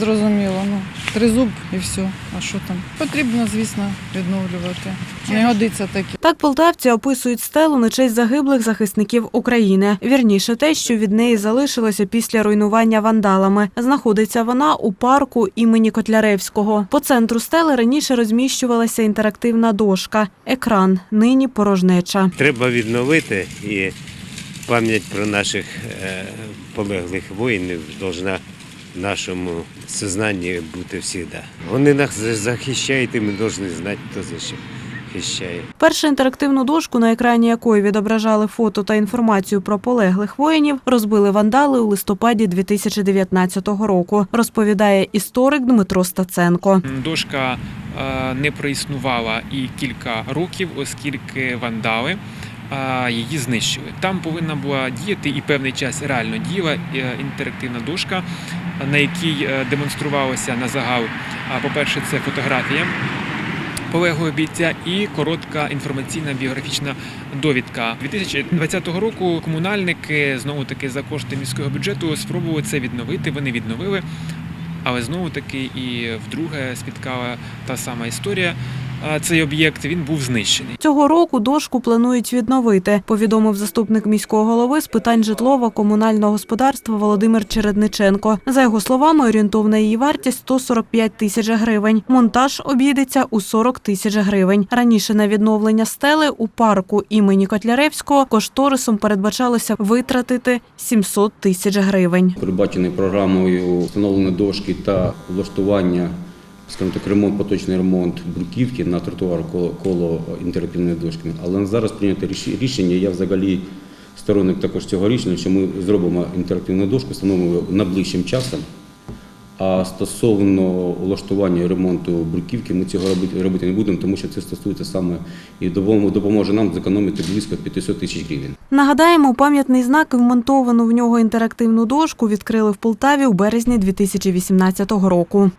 зрозуміло. Ну, тризуб і все. А що там? Потрібно, звісно, відновлювати. Не годиться таке. Так полтавці описують стелу на честь загиблих захисників України. Вірніше те, що від неї залишилося після руйнування вандалами. Знаходиться вона у парку імені Котляревського. По центру стели раніше розміщувалася інтерактивна дошка. Екран нині порожнеча. Треба відновити і пам'ять про наших е, полеглих воїнів повинна в нашому сознанні бути завжди. Вони нас захищають, і ми повинні знати, хто захищає. Першу інтерактивну дошку, на екрані якої відображали фото та інформацію про полеглих воїнів, розбили вандали у листопаді 2019 року. Розповідає історик Дмитро Стаценко. Дошка е, не проіснувала і кілька років, оскільки вандали її знищили. Там повинна була діяти і певний час реально діяла е, інтерактивна дошка, на якій е, демонструвалося на загал. а, По-перше, це фотографія полеглого бійця і коротка інформаційна біографічна довідка. 2020 року комунальники знову таки за кошти міського бюджету спробували це відновити. Вони відновили. Але знову таки і вдруге спіткала та сама історія. А Цей об'єкт він був знищений. Цього року дошку планують відновити, повідомив заступник міського голови з питань житлово-комунального господарства Володимир Чередниченко. За його словами, орієнтовна її вартість 145 тисяч гривень. Монтаж обійдеться у 40 тисяч гривень. Раніше на відновлення стели у парку імені Котляревського кошторисом передбачалося витратити 700 тисяч гривень. передбачений програмою встановлення дошки та влаштування, скажімо так, ремонт, поточний ремонт бруківки на тротуар коло, коло інтерактивної дошки. Але зараз прийнято рішення. Я взагалі сторонник також цього рішення, що ми зробимо інтерактивну дошку, встановимо найближчим часом. А стосовно влаштування ремонту бруківки, ми цього робити, робити не будемо, тому що це стосується саме і допоможе нам зекономити близько 500 тисяч гривень. Нагадаємо, пам'ятний знак і вмонтовану в нього інтерактивну дошку відкрили в Полтаві у березні 2018 року.